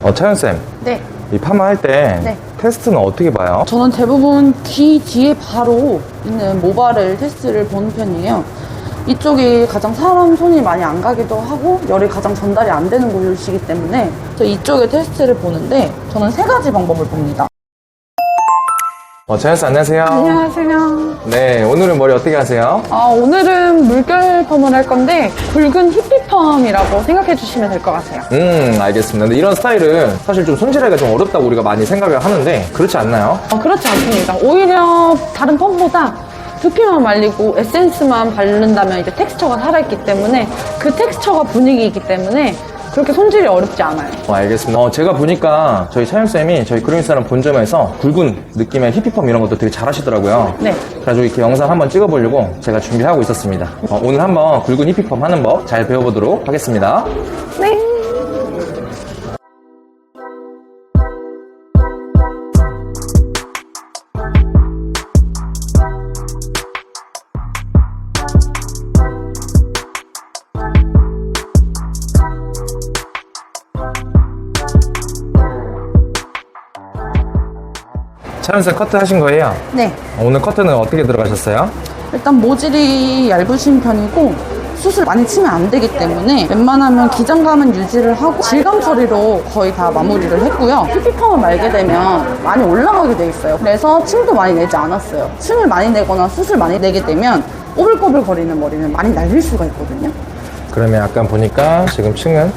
어, 차연쌤, 네. 이 파마 할때 네. 테스트는 어떻게 봐요? 저는 대부분 귀 뒤에 바로 있는 모발을 테스트를 보는 편이에요. 이쪽이 가장 사람 손이 많이 안 가기도 하고 열이 가장 전달이 안 되는 곳이기 때문에 저 이쪽에 테스트를 보는데 저는 세 가지 방법을 봅니다. 어, 차연쌤 안녕하세요. 안녕하세요. 네, 오늘은 머리 어떻게 하세요? 아, 오늘은 물결 펌을 할 건데 굵은 히피 펌이라고 생각해 주시면 될 것 같아요. 음, 알겠습니다. 근데 이런 스타일은 사실 좀 손질하기가 좀 어렵다고 우리가 많이 생각을 하는데 그렇지 않나요? 어, 그렇지 않습니다. 오히려 다른 펌보다 두피만 말리고 에센스만 바른다면 이제 텍스처가 살아있기 때문에 그 텍스처가 분위기이기 때문에 그렇게 손질이 어렵지 않아요. 어, 알겠습니다. 어, 제가 보니까 저희 차연쌤이 저희 그린사람 본점에서 굵은 느낌의 히피펌 이런 것도 되게 잘 하시더라고요. 네. 그래가지고 이렇게 영상 한번 찍어보려고 제가 준비하고 있었습니다. 어, 오늘 한번 굵은 히피펌 하는 법 잘 배워보도록 하겠습니다. 네. 차연쌤 커트 하신 거예요? 네. 어, 오늘 커트는 어떻게 들어가셨어요? 일단 모질이 얇으신 편이고 수술 많이 치면 안 되기 때문에 웬만하면 기장감은 유지를 하고 질감 처리로 거의 다 마무리를 했고요. 히피펌을 말게 되면 많이 올라가게 돼 있어요. 그래서 층도 많이 내지 않았어요. 층을 많이 내거나 수술 많이 내게 되면 꼬불꼬불 거리는 머리는 많이 날릴 수가 있거든요. 그러면 약간 보니까 지금 층은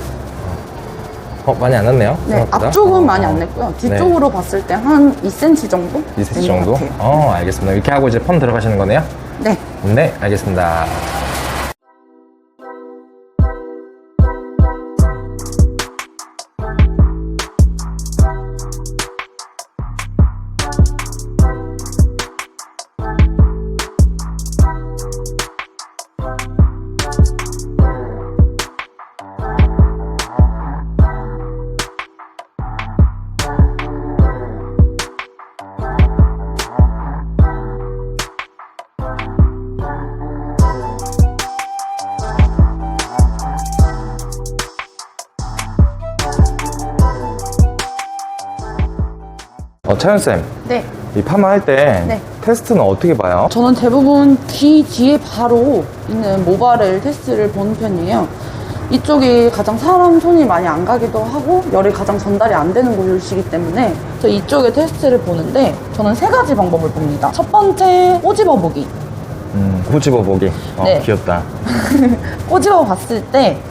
어, 많이 안 났네요. 네, 생각보다. 앞쪽은 어. 많이 안 냈고요. 뒤쪽으로 봤을 때 한 2cm 정도? 2cm 된것 정도? 어, 알겠습니다. 이렇게 하고 이제 펌 들어가시는 거네요? 네. 네, 알겠습니다. 차연쌤, 네. 이 파마 할때 네. 테스트는 어떻게 봐요? 저는 대부분 귀 뒤에 바로 있는 모발을 테스트를 보는 편이에요. 이쪽이 가장 사람 손이 많이 안 가기도 하고 열이 가장 전달이 안 되는 곳이기 때문에 저 이쪽에 테스트를 보는데 저는 세 가지 방법을 봅니다. 첫 번째 꼬집어 보기. 음, 꼬집어 보기. 어, 네. 귀엽다. 꼬집어 봤을 때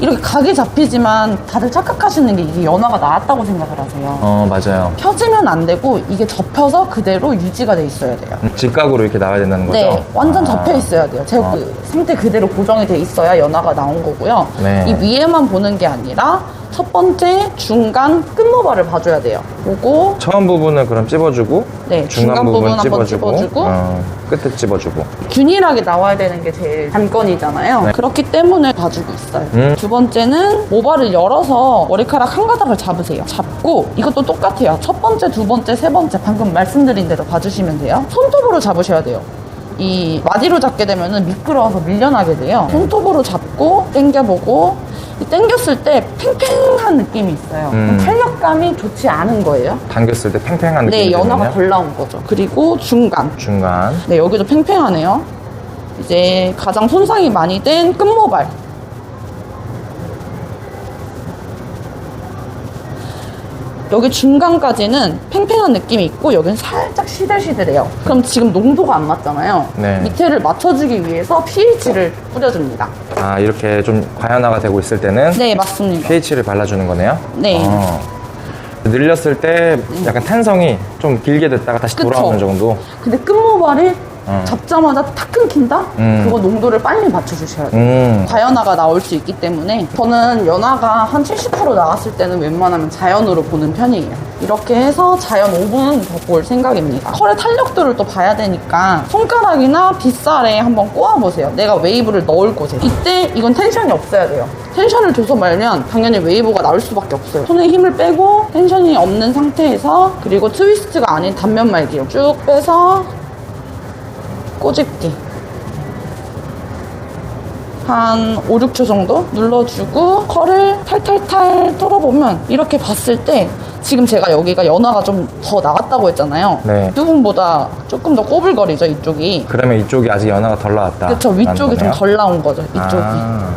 이렇게 각이 잡히지만 다들 착각하시는 게 이게 연화가 나왔다고 생각을 하세요. 어, 맞아요. 펴지면 안 되고 이게 접혀서 그대로 유지가 돼 있어야 돼요. 음, 직각으로 이렇게 나와야 된다는 거죠? 네, 완전 아. 접혀 있어야 돼요. 제 아. 그 상태 그대로 고정이 돼 있어야 연화가 나온 거고요. 네. 이 위에만 보는 게 아니라 첫 번째 중간 끝모발을 봐줘야 돼요. 보고 처음 부분은 그럼 찝어주고, 네, 중간, 중간 부분 부분 한번 찝어주고, 찝어주고. 어, 끝에 찝어주고. 균일하게 나와야 되는 게 제일 관건이잖아요. 네. 그렇기 때문에 봐주고 있어요. 음. 두 번째는 모발을 열어서 머리카락 한 가닥을 잡으세요. 잡고 이것도 똑같아요. 첫 번째, 두 번째, 세 번째 방금 말씀드린 대로 봐주시면 돼요. 손톱으로 잡으셔야 돼요. 이 마디로 잡게 되면은 미끄러워서 밀려나게 돼요. 손톱으로 잡고 당겨보고 이 당겼을 때 팽팽한 느낌이 있어요. 음. 탄력감이 좋지 않은 거예요. 당겼을 때 팽팽한 느낌이 네, 연화가 들면요? 덜 나온 거죠. 그리고 중간. 중간. 네, 여기도 팽팽하네요. 이제 가장 손상이 많이 된 끝모발. 여기 중간까지는 팽팽한 느낌이 있고 여기는 살짝 시들시들해요. 그럼 지금 농도가 안 맞잖아요. 네. 밑에를 맞춰주기 위해서 pH를 뿌려줍니다. 아, 이렇게 좀 과연화가 되고 있을 때는 네, 맞습니다. pH를 발라주는 거네요? 네. 어. 늘렸을 때 약간 탄성이 좀 길게 됐다가 다시 그쵸. 돌아오는 정도. 근데 끝모발이 어. 잡자마자 탁 끊긴다? 음. 그거 농도를 빨리 맞춰주셔야 돼요. 음. 과연화가 나올 수 있기 때문에 저는 연화가 한 70% 나왔을 때는 웬만하면 자연으로 보는 편이에요. 이렇게 해서 자연 5분 더 볼 생각입니다. 털의 탄력도를 또 봐야 되니까 손가락이나 빗살에 한번 꼬아보세요. 내가 웨이브를 넣을 곳에. 이때 이건 텐션이 없어야 돼요. 텐션을 줘서 말면 당연히 웨이브가 나올 수밖에 없어요. 손에 힘을 빼고 텐션이 없는 상태에서 그리고 트위스트가 아닌 단면 말기로 쭉 빼서 꼬집기. 한 5, 6초 정도 눌러주고 컬을 탈탈탈 털어보면 이렇게 봤을 때 지금 제가 여기가 연화가 좀 더 나왔다고 했잖아요. 네. 부분보다 조금 더 꼬불거리죠, 이쪽이. 그러면 이쪽이 아직 연화가 덜 나왔다. 그렇죠, 위쪽이 좀 덜 나온 거죠, 이쪽이. 아,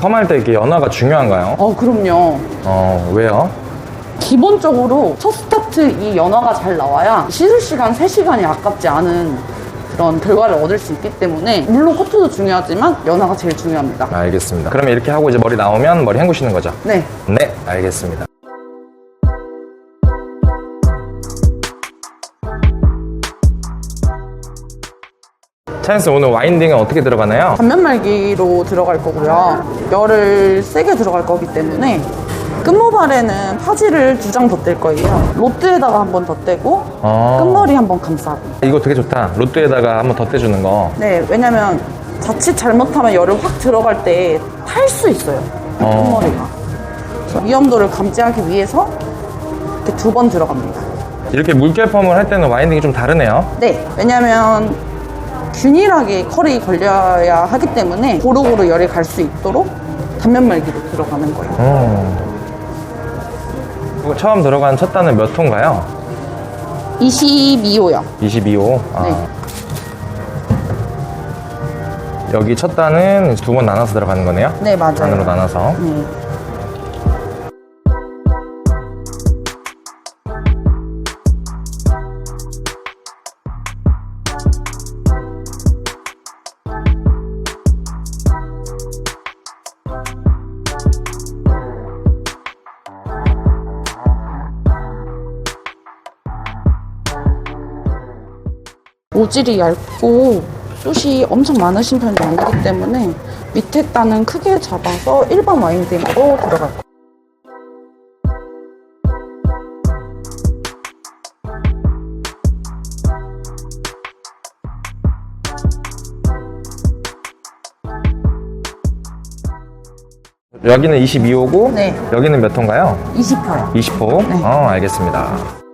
펌할 때 이렇게 연화가 중요한가요? 어, 그럼요. 어, 왜요? 기본적으로 첫 스타트 이 연화가 잘 나와야 씻을 시간 3시간이 아깝지 않은 그런 결과를 얻을 수 있기 때문에 물론 코트도 중요하지만 연화가 제일 중요합니다. 알겠습니다. 그러면 이렇게 하고 이제 머리 나오면 머리 헹구시는 거죠? 네. 네, 알겠습니다. 차연스 오늘 와인딩은 어떻게 들어가나요? 단면 말기로 들어갈 거고요. 열을 세게 들어갈 거기 때문에 끝모발에는 파지를 두 장 덧댈 거예요. 로트에다가 한 번 덧대고 어. 끝머리 한 번 감싸고. 이거 되게 좋다. 로또에다가 한번 덧대주는 거. 네, 왜냐면 자칫 잘못하면 열을 확 들어갈 때 탈 수 있어요. 어. 끝머리가. 그래서 위험도를 감지하기 위해서 이렇게 두 번 들어갑니다. 이렇게 물결 펌을 할 때는 와인딩이 좀 다르네요. 네, 왜냐면 균일하게 컬이 걸려야 하기 때문에 고루고루 열이 갈 수 있도록 단면 말기로 들어가는 거예요. 어. 그리고 처음 들어간 첫 단은 몇 호인가요? 22호요. 22호. 아. 네. 여기 첫 단은 두 번 나눠서 들어가는 거네요? 네, 맞아요. 단으로 나눠서. 네. 모질이 얇고 숱이 엄청 많으신 편이 아니기 때문에 밑에 단은 크게 잡아서 일반 와인딩으로 들어갈 거예요. 여기는 22호고, 네. 여기는 몇 호인가요? 20호요. 20호? 네. 어, 알겠습니다.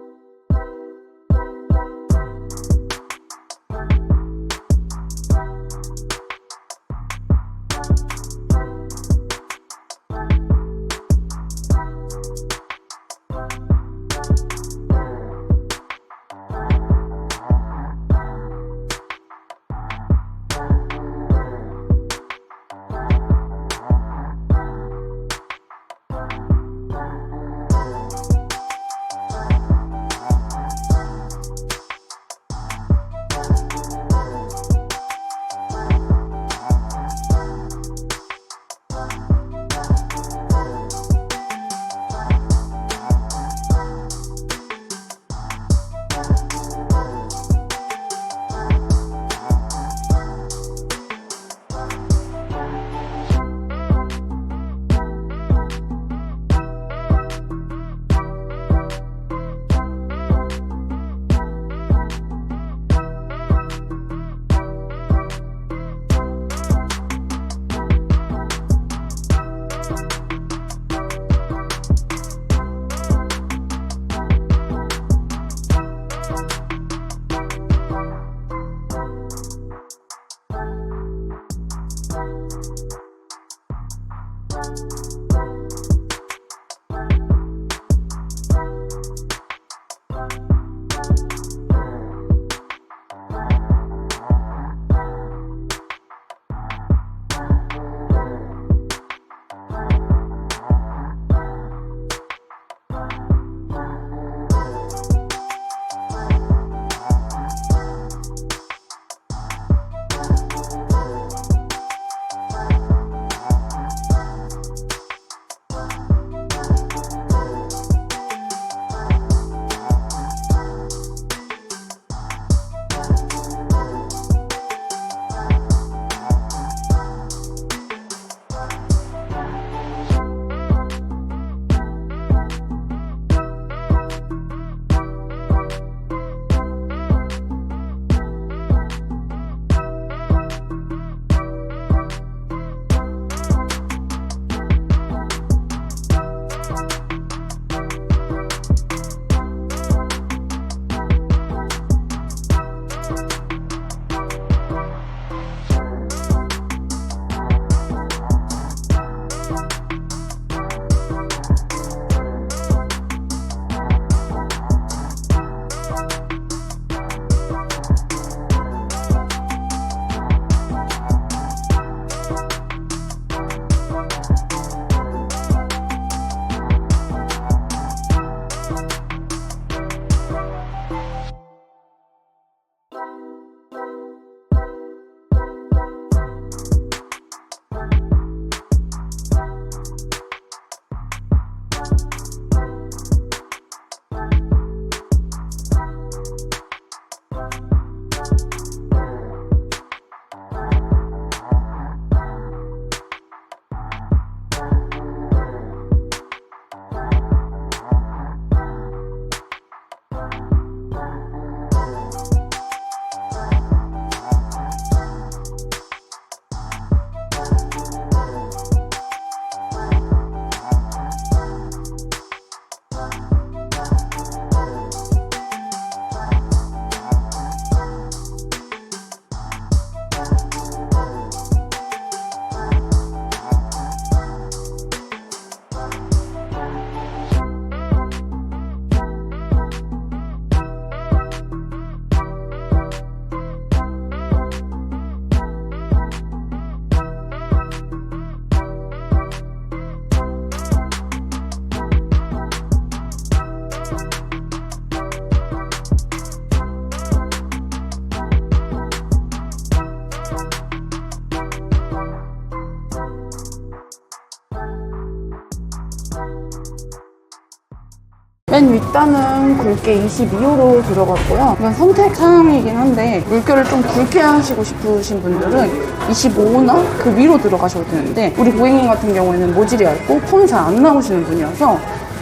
일단은 굵게 22호로 들어갔고요. 이건 선택 사항이긴 한데 물결을 좀 굵게 하시고 싶으신 분들은 25호나 그 위로 들어가셔도 되는데 우리 고객님 같은 경우에는 모질이 얇고 폼이 잘 안 나오시는 분이어서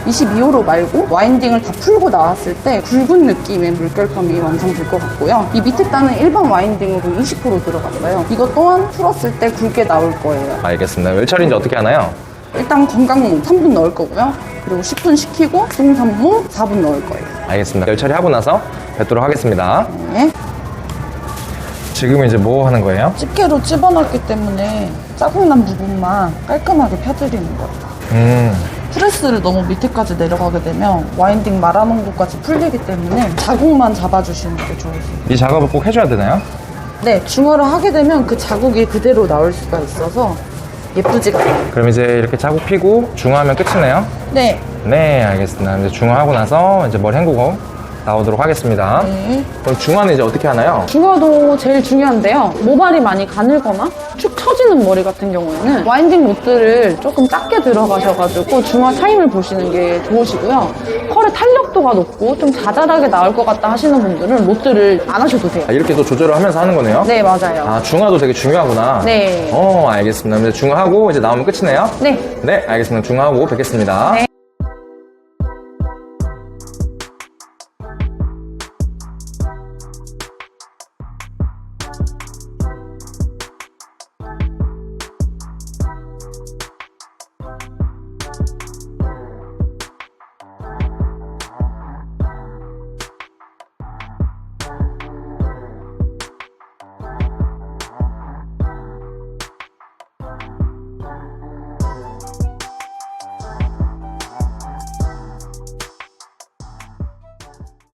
22호로 말고 와인딩을 다 풀고 나왔을 때 굵은 느낌의 물결감이 완성될 것 같고요. 이 밑에 단은 일반 와인딩으로 20% 들어갔어요. 이것 또한 풀었을 때 굵게 나올 거예요. 알겠습니다. 몇 차례인지 어떻게 하나요? 일단 건강몸 3분 넣을 거고요. 그리고 10분 식히고 중산몸 4분 넣을 거예요. 알겠습니다. 열 차례 하고 나서 뵙도록 하겠습니다. 네. 지금 이제 뭐 하는 거예요? 집게로 찝어놨기 때문에 자국난 부분만 깔끔하게 펴드리는 거예요. 음, 프레스를 너무 밑에까지 내려가게 되면 와인딩 말아놓은 곳까지 풀리기 때문에 자국만 잡아주시는 게 좋으세요. 이 작업을 꼭 해줘야 되나요? 네, 중화를 하게 되면 그 자국이 그대로 나올 수가 있어서 않아요. 그럼 이제 이렇게 자국 피고 중화하면 끝이네요. 네. 네, 알겠습니다. 이제 중화하고 나서 이제 머리 헹구고 나오도록 하겠습니다. 네. 그럼 중화는 이제 어떻게 하나요? 중화도 제일 중요한데요. 모발이 많이 가늘거나 축 처지는 머리 같은 경우에는 와인딩 못들을 조금 작게 들어가셔가지고 중화 타임을 보시는 게 좋으시고요. 컬의 탄력도가 높고 좀 자잘하게 나올 것 같다 하시는 분들은 못들을 안 하셔도 돼요. 아, 이렇게 또 조절을 하면서 하는 거네요? 네, 맞아요. 아, 중화도 되게 중요하구나. 네. 어, 알겠습니다. 이제 중화하고 이제 나오면 끝이네요? 네. 네, 알겠습니다. 중화하고 뵙겠습니다. 네.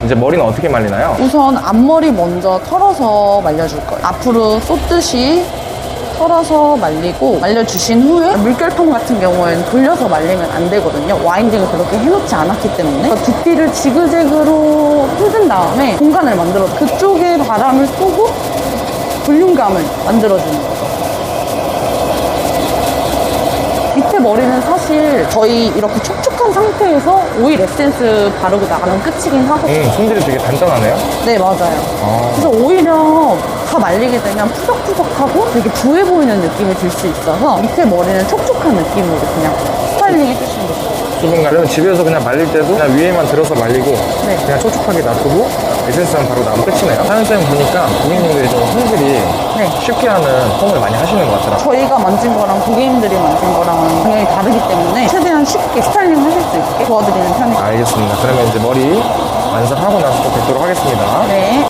이제 머리는 어떻게 말리나요? 우선 앞머리 먼저 털어서 말려줄 거예요. 앞으로 쏟듯이 털어서 말리고 말려주신 후에 물결통 같은 경우에는 돌려서 말리면 안 되거든요. 와인딩을 그렇게 해놓지 않았기 때문에 두피를 지그재그로 뜯은 다음에 공간을 만들어 그쪽에 바람을 쏘고 볼륨감을 만들어주는. 밑 에 머리는 사실 거의 이렇게 촉촉한 상태에서 오일 에센스 바르고 나가면 끝이긴 하거든요. 음, 손질이 되게 간단하네요. 네, 맞아요. 아. 그래서 오히려 다 말리게 되면 푸석푸석하고 되게 부해 보이는 느낌이 들 수 있어서 밑에 머리는 촉촉한 느낌으로 그냥 스타일링 해주시는 게 좋아요. 수분 가려면 집에서 그냥 말릴 때도 그냥 위에만 들어서 말리고 네. 그냥 촉촉하게 놔두고 에센스만 바로 나오면 끝이네요. 사연쌤 보니까 고객님들이 좀 손질이 네. 쉽게 하는 폼을 많이 하시는 것 같더라고요. 저희가 만진 거랑 고객님들이 만진 거랑은 당연히 다르기 때문에 최대한 쉽게 스타일링 하실 수 있게 도와드리는 편이에요. 알겠습니다. 그러면 이제 머리 완성하고 나서 또 뵙도록 하겠습니다. 네.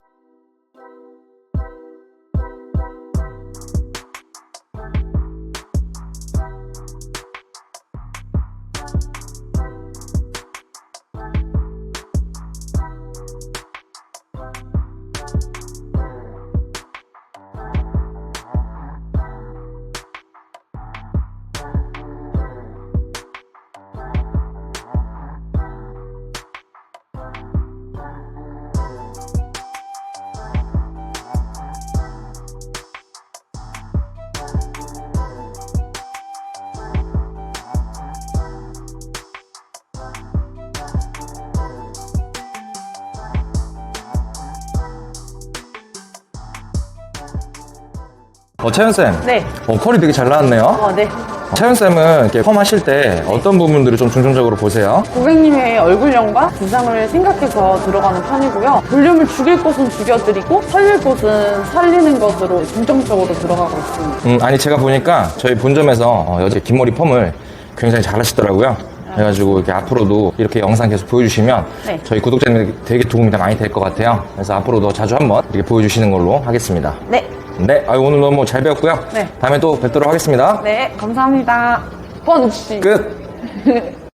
어, 차연쌤. 네. 어, 컬이 되게 잘 나왔네요. 어, 네. 차연쌤은 이렇게 펌 하실 때 어떤 부분들을 좀 중점적으로 보세요? 고객님의 얼굴형과 기상을 생각해서 들어가는 편이고요. 볼륨을 죽일 곳은 죽여드리고 살릴 곳은 살리는 것으로 중점적으로 들어가고 있습니다. 음, 아니 제가 보니까 저희 본점에서 어, 여자 긴머리 펌을 굉장히 잘 하시더라고요. 그래가지고 이렇게 앞으로도 이렇게 영상 계속 보여주시면 네. 저희 구독자님들 되게 도움이 많이 될 것 같아요. 그래서 앞으로도 자주 한번 이렇게 보여주시는 걸로 하겠습니다. 네. 네, 아유, 오늘 너무 잘 배웠고요. 네. 다음에 또 뵙도록 하겠습니다. 네, 감사합니다. 펀치. 끝!